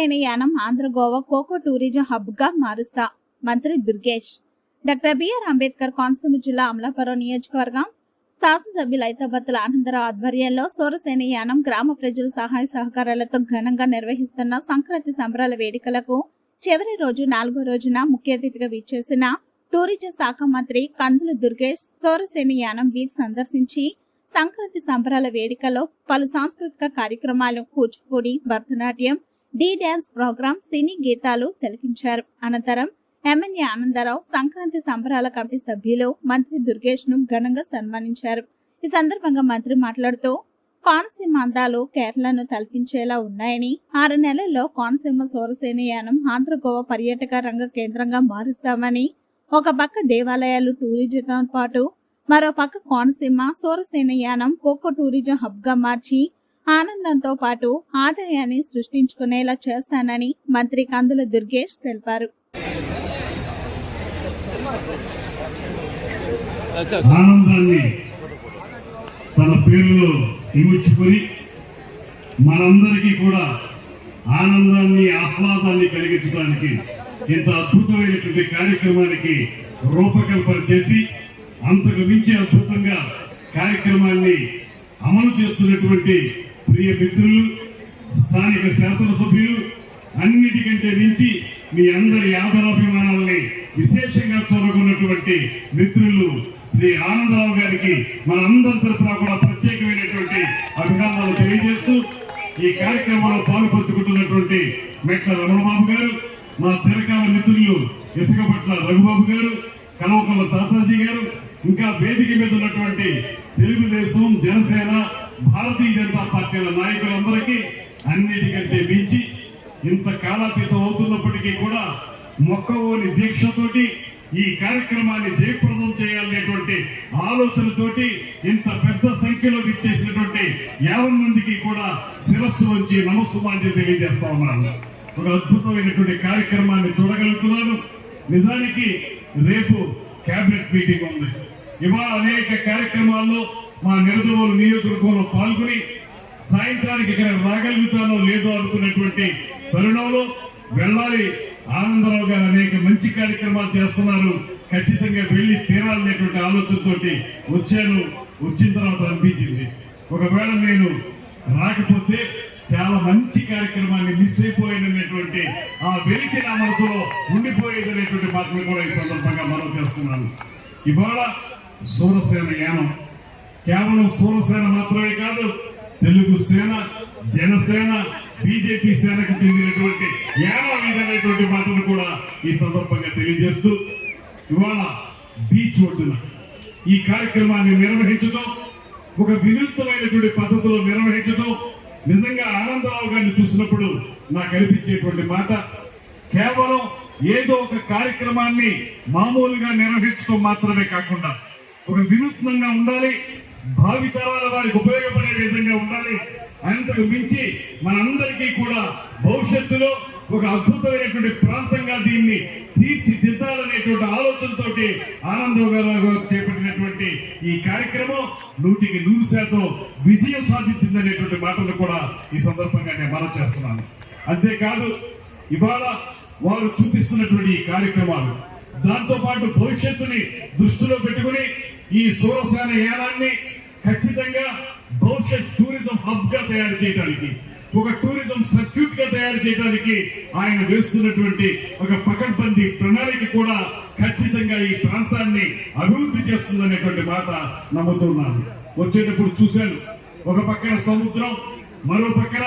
Surasena Yanam Andhra Goa cocoa tourism హబ్గా మారుస్తా. మంత్రి దుర్గేష్. డాక్టర్ బిఆర్ అంబేద్కర్ కోనసీమ జిల్లా అమలాపురం నియోజకవర్గం శాసనసభ్యులు ఐతాబత్తుల ఆనందరావు ఆధ్వర్యంలో సూరసేన యానం గ్రామ ప్రజల సహాయ సహకారాలతో ఘనంగా నిర్వహిస్తున్న సంక్రాంతి సంబరాల వేడుకలకు చివరి రోజు నాలుగో రోజున ముఖ్య అతిథిగా విచ్చేసిన టూరిజం శాఖ మంత్రి కందుల దుర్గేష్ సూరసేన యానం బీచ్ సందర్శించి సంక్రాంతి సంబరాల వేడుకలో పలు సాంస్కృతిక కార్యక్రమాలు Kuchipudi Bharatanatyam the dance program cine గీతాలు తిలకించారు. అనంతరం ఎమ్మెల్యే ఆనందరావు సంక్రాంతి సంబరాల కమిటీ సభ్యులు మంత్రి దుర్గేష్ను ఘనంగా సన్మానించారు. ఈ సందర్భంగా మంత్రి మాట్లాడుతూ కోనసీమ అందాలు కేరళను తలపించేలా ఉన్నాయని ఆరు నెలల్లో కోనసీమ సౌరసేన యానం ఆంధ్ర గోవా పర్యాటక రంగ కేంద్రంగా మారుస్తామని ఒక పక్క దేవాలయాలు టూరిజంతో పాటు మరో పక్క కోనసీమ సూరసేన యానం కోకో టూరిజం హబ్గా మార్చి ఆనందంతో పాటు ఆదాయాన్ని సృష్టించుకునేలా చేస్తానని మంత్రి కందుల దుర్గేష్ తెలిపారు. ఆనందాన్ని తన పేరులో ఇముడ్చుకొని మనందరికీ కూడా ఆనందాన్ని ఆహ్లాదాన్ని కలిగించడానికి ఇంత అద్భుతమైనటువంటి కార్యక్రమానికి రూపకల్పన చేసి అంతకు మించి అద్భుతంగా కార్యక్రమాన్ని అమలు చేస్తున్నటువంటి ప్రియ మిత్రులు స్థానిక శాసనసభ్యులు అన్నిటికంటే మించి మీ అందరి ఆదరాభిమానాల్ని విశేషంగా చూడకున్నటువంటి మిత్రులు శ్రీ ఆనందరావు గారికి మన అందరి తరఫున కూడా ప్రత్యేకమైనటువంటి అభినందనలు తెలియజేస్తూ ఈ కార్యక్రమంలో పాల్పంచుకుంటున్నటువంటి మెట్ల రమణబాబు గారు మా చిరకాల మిత్రులు ఇసుకపట్ల రఘుబాబు గారు కలవకల్ల తాతాజీ గారు ఇంకా వేదిక మీద ఉన్నటువంటి తెలుగుదేశం జనసేన భారతీయ జనతా పార్టీల నాయకులందరికీ అన్నిటికంటే మించి ఇంత కాలాతీతం అవుతున్నప్పటికీ కూడా మొక్కవోని దీక్షతోటి ఈ కార్యక్రమాన్ని జయప్రదం చేయాలనేటువంటి ఆలోచనతోటి ఇంత పెద్ద సంఖ్యలో విచ్చేసినటువంటి యాభై మందికి కూడా శిరస్సు వచ్చి నమస్సుమాన్ని తెలియజేస్తా ఉన్నాను. ఒక అద్భుతమైనటువంటి కార్యక్రమాన్ని చూడగలుగుతున్నాను. నిజానికి రేపు కేబినెట్ మీటింగ్ ఉంది. ఇవాళ అనేక కార్యక్రమాల్లో మా నిరదవోలు నియోజకవర్గంలో పాల్గొని సాయంత్రానికి ఇక్కడ రాగలుగుతానో లేదో అనుకున్నటువంటి తరుణంలో వెళ్ళాలి. ఆనందరావు గారు అనేక మంచి కార్యక్రమాలు చేస్తున్నారు. ఖచ్చితంగా వెళ్ళి తీరాలనేటువంటి ఆలోచనతోటి వచ్చాను. వచ్చిన తర్వాత అనిపించింది. ఒకవేళ నేను రాకపోతే చాలా మంచి కార్యక్రమాన్ని మిస్ అయిపోయినటువంటి ఆ వెలికి నా మనసులో ఉండిపోయేది అనేటువంటి మాటలు కూడా ఈ సందర్భంగా మనం చేస్తున్నాను. ఇవాళ సూరసేన యానం. కేవలం సూరసేన మాత్రమే కాదు తెలుగు సేన జనసేన బీజేపీ సేనకు చెందినటువంటి ఏమో విధమైనటువంటి మాటను కూడా ఈ సందర్భంగా తెలియజేస్తూ ఇవాళ బీచ్ ఒడ్డున ఈ కార్యక్రమాన్ని నిర్వహించడం ఒక వినూత్నమైనటువంటి పద్ధతిలో నిర్వహించడం నిజంగా ఆనందరావు గారిని చూసినప్పుడు నాకు అనిపించేటువంటి మాట కేవలం ఏదో ఒక కార్యక్రమాన్ని మామూలుగా నిర్వహించడం మాత్రమే కాకుండా ఒక వినూత్నంగా ఉండాలి భావితరాల వారికి ఉపయోగపడే విధంగా ఉండాలి. అంతకు మించి మనందరికీ కూడా భవిష్యత్తులో ఒక అద్భుతమైనటువంటి ప్రాంతంగా దీన్ని తీర్చిదిద్దాలనేటువంటి ఆలోచనతోటి ఆనందరావు గారు చేపట్టినటువంటి ఈ కార్యక్రమం నూటికి నూరు శాతం విజయం సాధించిందనేటువంటి మాటలు కూడా ఈ సందర్భంగా నేను మనం చేస్తున్నాను. అంతేకాదు ఇవాళ వారు చూపిస్తున్నటువంటి ఈ కార్యక్రమాలు దాంతో పాటు భవిష్యత్తుని దృష్టిలో పెట్టుకుని ఈ సూరసేన యానాన్ని ఖచ్చితంగా భవిష్యత్ టూరిజం హబ్గా తయారు చేయడానికి ఒక టూరిజం సర్క్యూట్గా తయారు చేయడానికి ఆయన వేస్తున్నటువంటి ఒక పకడ్బందీ ప్రణాళిక కూడా ఖచ్చితంగా ఈ ప్రాంతాన్ని అభివృద్ధి చేస్తుందనేటువంటి మాట నమ్ముతున్నాను. వచ్చేటప్పుడు చూశాను. ఒక పక్కన సముద్రం మరో పక్కన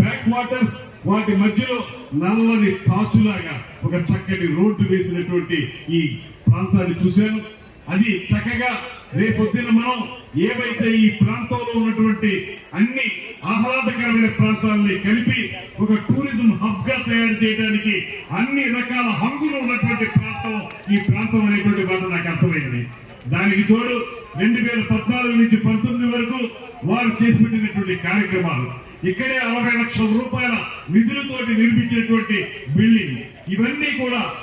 బ్యాక్ వాటర్స్ వాటి మధ్యలో నల్లని తాచులాగా ఒక చక్కటి రోడ్డు వేసినటువంటి ఈ ప్రాంతాన్ని చూశాను. అది చక్కగా రేపొద్దున మనం ఏవైతే ఈ ప్రాంతంలో ఉన్నటువంటి అన్ని ఆహ్లాదకరమైన ప్రాంతాలని కలిపి ఒక టూరిజం హబ్గా తయారు చేయడానికి అన్ని రకాల హంగులు ఉన్నటువంటి ప్రాంతం ఈ ప్రాంతం అనేటువంటి మాట నాకు అర్థమైంది. దానికి తోడు రెండు వేల పద్నాలుగు నుంచి పంతొమ్మిది వరకు వారు చేసి పెట్టినటువంటి కార్యక్రమాలు. ఇక్కడే అరవై లక్షల రూపాయల నిధులతోటి నిర్మించినటువంటి బిల్డింగ్. ఇవన్నీ కూడా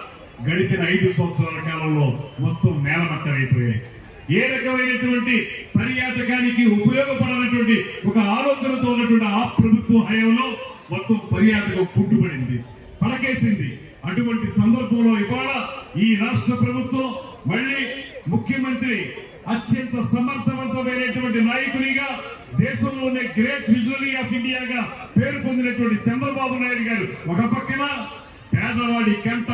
గడిచిన ఐదు సంవత్సరాల కాలంలో మొత్తం నేలమట్టమైపోయాయి ఏ రకమైనటువంటి పర్యాటకానికి ఉపయోగపడనటువంటి ఒక ఆలోచనతో ఉన్నటువంటి ఆ ప్రభుత్వ హయాంలో మొత్తం పర్యాటకం పుట్టుబడింది. పడకేసింది అటువంటి సందర్భంలో ఇవాళ ఈ రాష్ట్ర ప్రభుత్వం మళ్ళీ ముఖ్యమంత్రి అత్యంత సమర్థవంతమైనటువంటి నాయకునిగా దేశంలోనే గ్రేట్ విజనరీ ఆఫ్ ఇండియాగా పేరు పొందినటువంటి చంద్రబాబు నాయుడు గారు ఒక పక్కన పేదవాడి కంట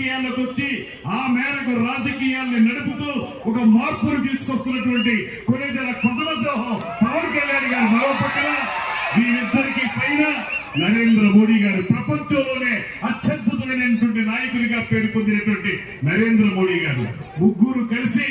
రాజకీయాల్లోకి వచ్చి ఆ మేరకు రాజకీయాల్ని నడుపుతూ ఒక మార్పును తీసుకొస్తున్నటువంటి కొనేదల కొండల సోహం పవన్ కళ్యాణ్ గారు మరో పక్కన వీరిద్దరికి పైన నరేంద్ర మోడీ గారు ప్రపంచంలోనే అత్యద్భుతమైనటువంటి నాయకుడిగా పేరు పొందినటువంటి నరేంద్ర మోడీ గారు. ముగ్గురు కలిసి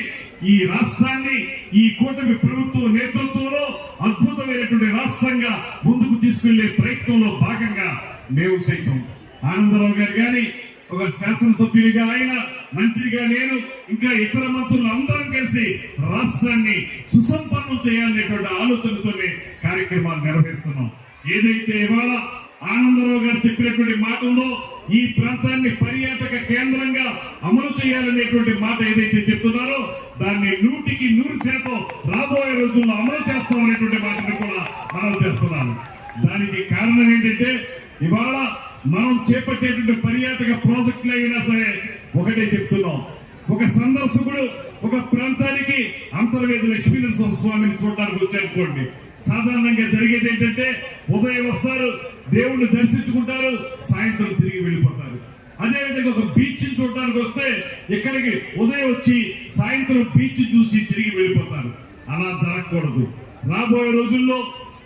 ఈ రాష్ట్రాన్ని ఈ కూటమి ప్రభుత్వ నేతృత్వంలో అద్భుతమైనటువంటి రాష్ట్రంగా ముందుకు తీసుకెళ్ళే ప్రయత్నంలో భాగంగా మేము సైతం ఆనందరావు గారు గాని ఒక శాసనసభ్యుడిగా ఆయన మంత్రిగా నేను ఇంకా ఇతర మంత్రులు అందరం కలిసి రాష్ట్రాన్ని సుసంపన్నం చేయాలనేటువంటి ఆలోచనతోనే కార్యక్రమాలు నిర్వహిస్తున్నాం. ఏదైతే ఇవాళ ఆనందరావు గారు చెప్పినటువంటి మాటల్లో ఈ ప్రాంతాన్ని పర్యాటక కేంద్రంగా అమలు చేయాలనేటువంటి మాట ఏదైతే చెప్తున్నారో దాన్ని నూటికి నూరు శాతం రాబోయే రోజుల్లో అమలు చేస్తాం అనేటువంటి మాటను కూడా మనం చేస్తున్నాను దానికి కారణం ఏంటంటే ఇవాళ మనం చేపట్టేటువంటి పర్యాటక ప్రాజెక్టులు అయినా సరే ఒకటే చెప్తున్నాం. ఒక సందర్శకుడు ఒక ప్రాంతానికి అంతర్వేది లక్ష్మీనరసింహ స్వామిని చూడడానికి వచ్చారనుకోండి. సాధారణంగా జరిగేది ఏంటంటే ఉదయం వస్తారు దేవుణ్ణి దర్శించుకుంటారు సాయంత్రం తిరిగి వెళ్ళిపోతారు. అదేవిధంగా ఒక బీచ్ చూడడానికి వస్తే ఇక్కడికి ఉదయం వచ్చి సాయంత్రం బీచ్ చూసి తిరిగి వెళ్ళిపోతారు. అలా జరగకూడదు. రాబోయే రోజుల్లో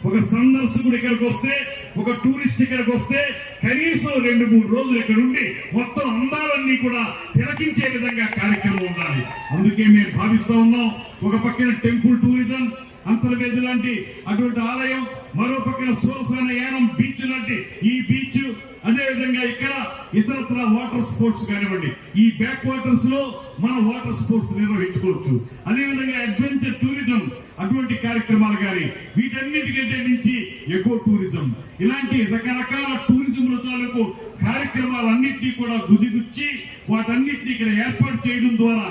ఒక సందర్శకుడు ఇక్కడికి వస్తే ఒక టూరిస్ట్ ఇక్కడికి వస్తే కనీసం రెండు మూడు రోజులు ఇక్కడ ఉండి మొత్తం అందాలన్నీ కూడా తిలకించే విధంగా కార్యక్రమం ఉండాలి. అందుకే మేము భావిస్తూ ఉన్నాం ఒక పక్కన టెంపుల్ టూరిజం అంతర్వేది లాంటి అటువంటి ఆలయం మరో పక్కన సూరసాన యానం బీచ్ లాంటి ఈ బీచ్ అదే విధంగా ఇక్కడ ఇతరత్ర వాటర్ స్పోర్ట్స్ కానివ్వండి. ఈ బ్యాక్ వాటర్స్లో మనం వాటర్ స్పోర్ట్స్ నిర్వహించుకోవచ్చు. అదే విధంగా అడ్వెంచర్ టూరిజం అటువంటి కార్యక్రమాలు కానీ వీటన్నిటికంటే మించి ఎకో టూరిజం. ఇలాంటి రకరకాల టూరిజంల తాలూకు కార్యక్రమాలన్నింటినీ కూడా గుదిగుచ్చి వాటన్నిటిని ఇక్కడ ఏర్పాటు చేయడం ద్వారా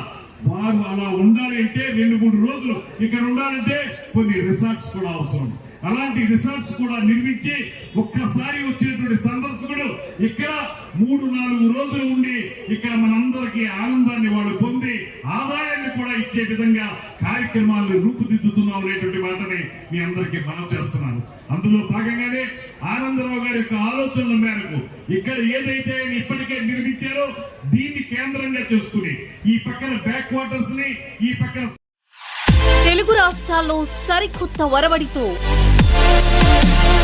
వారు అలా ఉండాలి అంటే రెండు మూడు రోజులు ఇక్కడ ఉండాలంటే కొన్ని రిసార్ట్స్ కూడా అవసరం. అలాంటి రిసార్ట్స్ కూడా నిర్మించి ఒక్కసారి వచ్చినటువంటి సందర్శకుడు ఇక్కడ మూడు నాలుగు రోజులు ఉండి ఇక్కడ మనందరికీ ఆనందాన్ని వాళ్ళు పొంది ఆదాయాన్ని కూడా ఇచ్చే విధంగా కార్యక్రమాలను రూపుదిద్దుతున్నాం అనేటువంటి మాటని మీ అందరికీ మనం చేస్తున్నాను. అందులో భాగంగానే ఆనందరావు గారి యొక్క ఆలోచనల మేరకు ఇక్కడ ఏదైతే ఆయన ఇప్పటికే నిర్మించారో దీన్ని కేంద్రంగా చేసుకుని ఈ పక్కన బ్యాక్ వాటర్స్ని ఈ పక్కన తెలుగు రాష్ట్రాల్లో సరికొత్త వరవడితో